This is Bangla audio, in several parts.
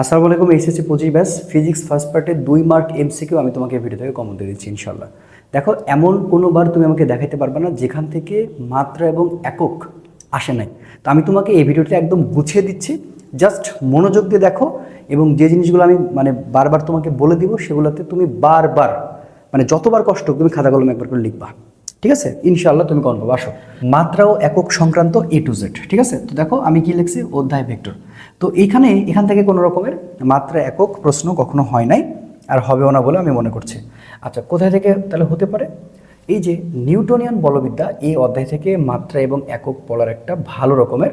আসসালামু আলাইকুম, এসএসসি পঁচিশ ব্যাস ফিজিক্স ফার্স্ট পার্টে দুই মার্ক এমসিকিউ আমি তোমাকে ভিডিও থেকে কমন দিয়ে দিচ্ছি ইনশাল্লাহ দেখো, এমন কোনোবার তুমি আমাকে দেখাতে পারবে না যেখান থেকে মাত্রা এবং একক আসে নাই। তো আমি তোমাকে এই ভিডিওটা একদম গুছিয়ে দিচ্ছি জাস্ট মনোযোগ দিয়ে দেখো এবং যে জিনিসগুলো আমি মানে বারবার তোমাকে বলে দিব সেগুলোতে তুমি বারবার মানে যতবার কষ্ট তুমি খাতা কলমে একবার করে লিখবা, ঠিক আছে? ইনশাআল্লাহ তুমি কন পাবো। আসো। মাত্রা ও একক সংক্রান্ত এ টু জেড ঠিক আছে? তো দেখো, আমি কি লিখছি? অধ্যায় ভেক্টর। তো এইখানে এখান থেকে কোনো রকমের মাত্রা একক প্রশ্ন কখনো হয় নাই আর হবেও না বলে আমি মনে করছি। আচ্ছা কোথায় থেকে তাহলে হতে পারে? এই যে নিউটনিয়ান বলবিদ্যা এই অধ্যায় থেকে মাত্রা এবং একক বলার একটা ভালো রকমের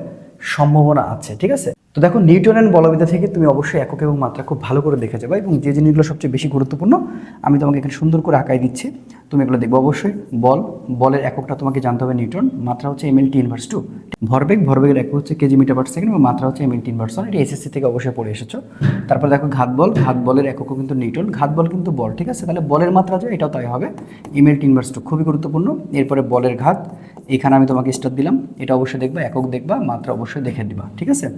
সম্ভাবনা আছে, ঠিক আছে? তো দেখো, নিউটনিয়ান বলবিদ্যা থেকে তুমি অবশ্যই একক এবং মাত্রা খুব ভালো করে দেখে যাবে এবং যে জিনিসগুলো সবচেয়ে বেশি গুরুত্বপূর্ণ আমি তোমাকে এখানে সুন্দর করে আঁকাই দিচ্ছি। তুমি এগুলো দেখব অবশ্যই। বল, বলের এককটা তোমাকে জানতে হবে নিউটন, মাত্রা হচ্ছে M L T inverse two ভরবেগ, ভরবেগের একক হচ্ছে কেজি মিটার পার সেকেন্ড এবং মাত্রা হচ্ছে M L T inverse one এটা এসএসসি থেকে অবশ্যই পড়ে এসেছ। তারপর দেখো ঘাত বল, ঘাত বলের এককও কিন্তু নিউটন ঘাত বল কিন্তু বল, ঠিক আছে? তাহলে বলের মাত্রা যে, এটাও তাই হবে। টি ইনভার্স টু খুবই গুরুত্বপূর্ণ। এরপরে বলের ঘাত, এখানে আমি তোমাকে স্টার দিলাম। এটা অবশ্যই দেখবা, একক দেখবা, মাত্রা অবশ্যই দেখে দিবা ঠিক আছে?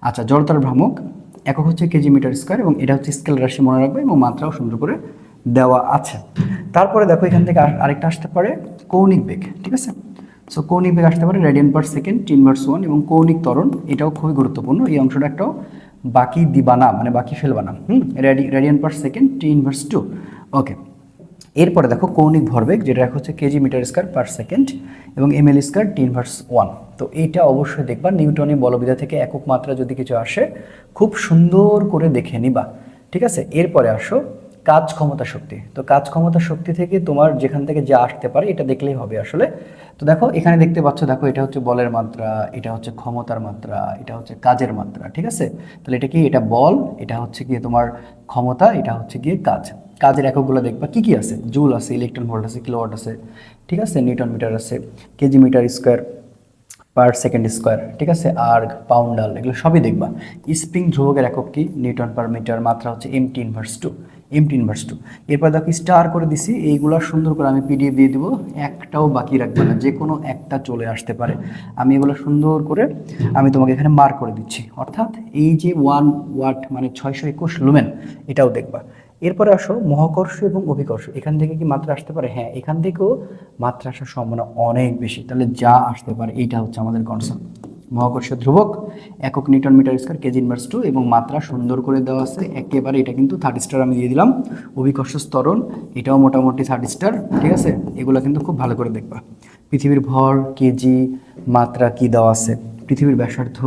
আচ্ছা জড়তার ভ্রামক, একক হচ্ছে কেজি মিটার স্কোয়ার এবং এটা হচ্ছে স্কেল রাশি মনে রাখবে এবং মাত্রাও সুন্দর করে দেওয়া আছে। তারপরে দেখো এখান থেকে আর- আরেকটা আসতে পারে কৌণিক বেগ, ঠিক আছে? সো কৌণিক আসতে পারে radian per second T inverse one এবং কৌণিক ত্বরণ, এটাও খুবই গুরুত্বপূর্ণ। এই অংশটা একটাও বাকি দিবানা মানে বাকি ফেলবানা, হুম? Ready radian per second T inverse two okay এরপরে দেখো কৌণিক ভরবেগ, যেটা রাখা হচ্ছে KG metre square per second এবং M L square T inverse one তো এইটা অবশ্যই দেখবা নিউটনি বলবিদ্যা থেকে একক মাত্রা যদি কিছু আসে, খুব সুন্দর করে দেখে নিবা। ঠিক আছে? এরপরে আসো কাজ ক্ষমতা শক্তি। তো কাজ ক্ষমতা শক্তি থেকে তোমার যেখান থেকে যা আসতে পারে এটা দেখলেই হবে আসলে। তো দেখো, এখানে দেখতে পাচ্ছ, দেখো, এটা হচ্ছে বলের মাত্রা, এটা হচ্ছে ক্ষমতার মাত্রা, এটা হচ্ছে কাজের মাত্রা, ঠিক আছে? তাহলে এটা কি? এটা বল, এটা হচ্ছে গিয়ে তোমার ক্ষমতা, এটা হচ্ছে গিয়ে কাজ। কাজের এককগুলো দেখবা, কি কি আছে? জুল আছে, ইলেকট্রন ভোল্ট আছে, কিলোওয়াট আছে, ঠিক আছে? নিউটন মিটার আছে, KG metre square, per second square, ঠিক আছে? আর্গ পাউন্ডাল এগুলো সবই দেখবা। স্প্রিং ধ্রুবকের একক কি? নিউটন পার মিটার, মাত্রা হচ্ছে M T inverse two. M T inverse two এরপর দেখো স্টার করে দিছি, এইগুলো সুন্দর করে আমি পিডিএফ দিয়ে দিব, একটাও বাকি রাখবে না যে কোনো একটা চলে আসতে পারে। আমি এগুলো সুন্দর করে আমি তোমাকে এখানে মার্ক করে দিচ্ছি। অর্থাৎ এই যে ওয়ান ওয়াট মানে ছয়শো একুশ লুমেন এটাও দেখবা। এরপরে আসো মহাকর্ষ এবং অভিকর্ষ। এখান থেকে কি মাত্রা আসতে পারে? হ্যাঁ এখান থেকেও মাত্রা আসার সম্ভাবনা অনেক বেশি। তাহলে যা আসতে পারে, এইটা হচ্ছে আমাদের কনসেপ্ট মহাকর্ষীয় ধ্রুবক, একক newton metre square KG inverse two এবং মাত্রা সুন্দর করে দেওয়া আছে। একেবারে এটা কিন্তু থার্ড স্টার আমি দিয়ে দিলাম। অভিকর্ষ স্তরণ এটাও মোটামুটি থার্ড স্টার ঠিক আছে? এগুলো কিন্তু খুব ভালো করে দেখবা। পৃথিবীর ভর, কেজি, মাত্রা কি দেওয়া আছে? পৃথিবীর ব্যাসার্ধ,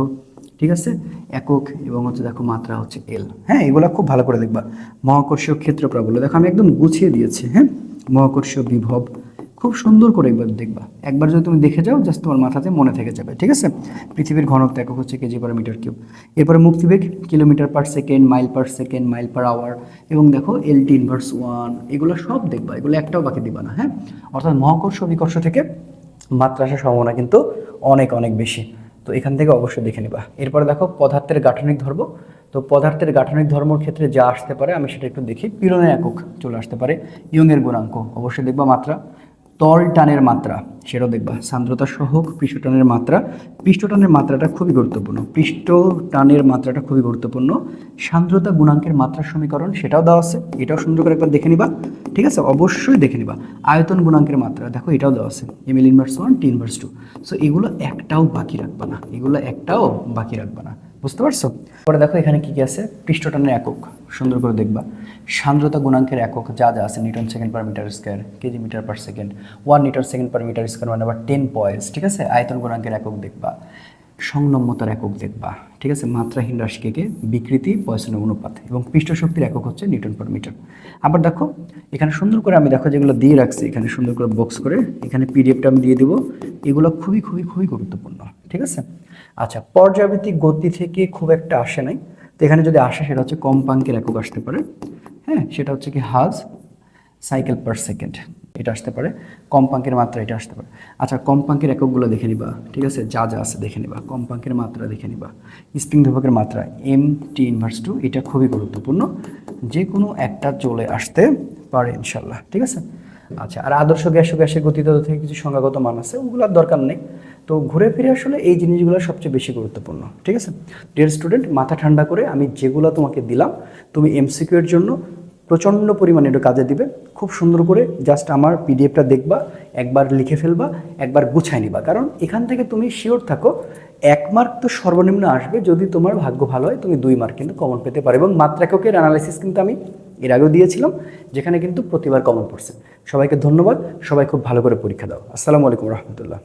ঠিক আছে? একক এবং হচ্ছে দেখো মাত্রা হচ্ছে এল হ্যাঁ এগুলো খুব ভালো করে দেখবা। মহাকর্ষীয় ক্ষেত্র প্রাবল্য দেখো আমি একদম গুছিয়ে দিয়েছি হ্যাঁ? মহাকর্ষীয় বিভব খুব সুন্দর করে একবার দেখবা। একবার যদি তুমি দেখে যাও জাস্ট তোমার মাথাতে মনে থেকে যাবে, ঠিক আছে? পৃথিবীর ঘনত্ব একক হচ্ছে কেজি পার মিটার কিউব। এরপরে মুক্তিবেগ kilometre per second, mile per second, mile per hour এবং দেখো এল টি ইনভার্স ওয়ান এগুলো সব দেখবা, এগুলো একটাও বাকি দিবা না হ্যাঁ? অর্থাৎ মহাকর্ষ বিকর্ষ থেকে মাত্রা আসার সম্ভাবনা কিন্তু অনেক অনেক বেশি। তো এখান থেকে অবশ্যই দেখে নেবা। এরপরে দেখো পদার্থের গাঠনিক ধর্ম। তো পদার্থের গাঠনিক ধর্মর ক্ষেত্রে যা আসতে পারে, আমি সেটা একটু দেখি। পীড়নের একক চলে আসতে পারে, ইয়ংয়ের গুণাঙ্ক। অবশ্যই দেখবা মাত্রা। তল টানের মাত্রা, সেটাও দেখবা, সান্দ্রতা সহক পৃষ্ঠটানের মাত্রা, পৃষ্ঠটানের মাত্রাটা খুবই গুরুত্বপূর্ণ পৃষ্ঠ টানের মাত্রাটা খুবই গুরুত্বপূর্ণ, সান্দ্রতা গুণাঙ্কের মাত্রা সমীকরণ সেটাও দেওয়া আছে, এটাও সুন্দর করে একবার দেখে নিবা, ঠিক আছে? অবশ্যই দেখে নিবা, আয়তন গুণাঙ্কের মাত্রা, দেখো এটাও দেওয়া আছে M L inverse one T inverse two so এগুলো একটাও বাকি রাখবা না, এগুলো একটাও বাকি রাখবা না। বুঝতে পারছ? পরে দেখো এখানে কি কি আছে? পৃষ্ঠটানের একক। সুন্দর করে দেখবা। সান্দ্রতা গুণাঙ্কের একক যা যা আছে, newton second per metre square, KG metre per second, one newton second per metre square মানে আবার টেন পয়েন্টস ঠিক আছে? আয়তন গুণাঙ্কের একক দেখবা। সংনম্যতার একক দেখবা ঠিক আছে? মাত্রাহীন রাশিকে বিকৃতি, পয়সনের অনুপাত এবং পৃষ্ঠশক্তির একক হচ্ছে নিউটন পার মিটার। আবার দেখো, এখানে সুন্দর করে আমি দেখো যেগুলো দিয়ে রাখছি, এখানে সুন্দর করে বক্স করে, এখানে পিডিএফটা আমি দিয়ে দিব, এগুলো খুবই খুবই খুবই গুরুত্বপূর্ণ, ঠিক আছে? আচ্ছা পর্যাবৃত্তিক গতি থেকে খুব একটা আসে নাই। তো এখানে যদি আসে, সেটা হচ্ছে কম্পাঙ্কের একক আসতে পারে। হ্যাঁ সেটা হচ্ছে কি হাজ সাইকেল পার সেকেন্ড। এটা আসতে পারে। কম্পাঙ্কের মাত্রা এটা আসতে পারে। আচ্ছা কম্পাঙ্কের এককগুলো দেখে নিবা। ঠিক আছে? যা যা আছে দেখে নিবা। কম্পাঙ্কের মাত্রা দেখে নিবা। স্প্রিং ধ্রুবকের মাত্রা এম টি ইনভার্স টু এটা খুবই গুরুত্বপূর্ণ। যে কোনো একটা চলে আসতে পারে ইনশাল্লাহ ঠিক আছে? আচ্ছা আর আদর্শ গ্যাস ও গ্যাসের গতিতত্ত্ব থেকে কিছু সংজ্ঞাগত মান আছে ওগুলোর দরকার নেই। তো ঘুরে ফিরে আসলে এই জিনিসগুলো সবচেয়ে বেশি গুরুত্বপূর্ণ। ঠিক আছে? ডিয়ার স্টুডেন্ট মাথা ঠান্ডা করে আমি যেগুলো তোমাকে দিলাম, তুমি এমসিকিউ এর জন্য প্রচণ্ড পরিমাণে একটু কাজে দিবে। খুব সুন্দর করে জাস্ট আমার পিডিএফটা দেখবা, একবার লিখে ফেলবা, একবার গুছায় নিবা। কারণ এখান থেকে তুমি শিওর থাকো, এক মার্ক তো সর্বনিম্ন আসবে। যদি তোমার ভাগ্য ভালো হয়, তুমি দুই মার্ক কিন্তু কমন পেতে পারো। এবং মাত্রাককের অ্যানালাইসিস কিন্তু আমি এর আগেও দিয়েছিলাম, যেখানে কিন্তু প্রতিবার কমন পড়ছে। সবাইকে ধন্যবাদ। সবাই খুব ভালো করে পরীক্ষা দাও। আসসালামু আলাইকুম রহমতুল্লাহ।